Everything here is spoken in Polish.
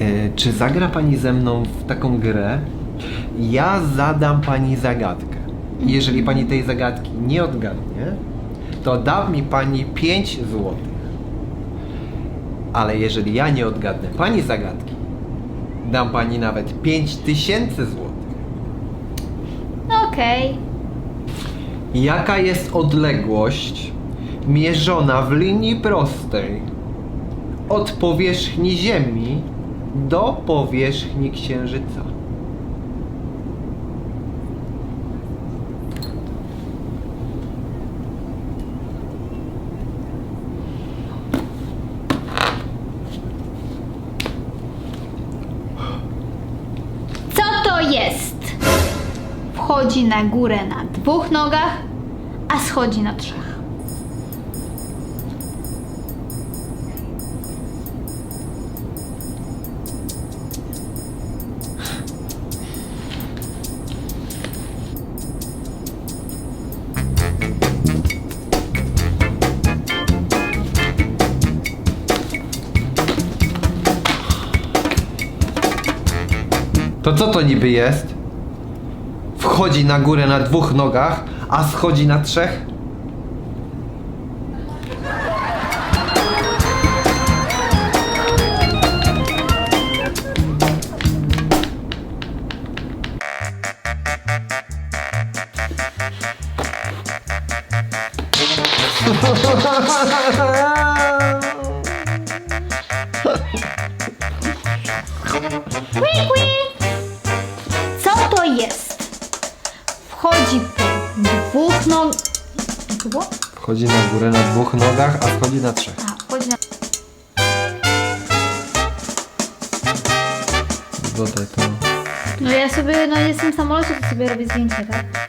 E, Czy zagra pani ze mną w taką grę? Ja zadam pani zagadkę. Jeżeli pani tej zagadki nie odgadnie, to da mi pani 5 złotych. Ale jeżeli ja nie odgadnę pani zagadki, dam pani nawet 5 tysięcy złotych. Okej. Jaka jest odległość mierzona w linii prostej od powierzchni Ziemi do powierzchni Księżyca? Co to jest? Wchodzi na górę na dwóch nogach, a schodzi na trzech. To co to niby jest? Wchodzi na górę na dwóch nogach, a schodzi na trzech? Kwi. Jest? Wchodzi po dwóch nogach. Jak to było? Wchodzi na górę na dwóch nogach, a schodzi na trzech. A, wchodzi na... Dodaj to. No ja sobie, no jestem w samolocie, to sobie robię zdjęcie, tak?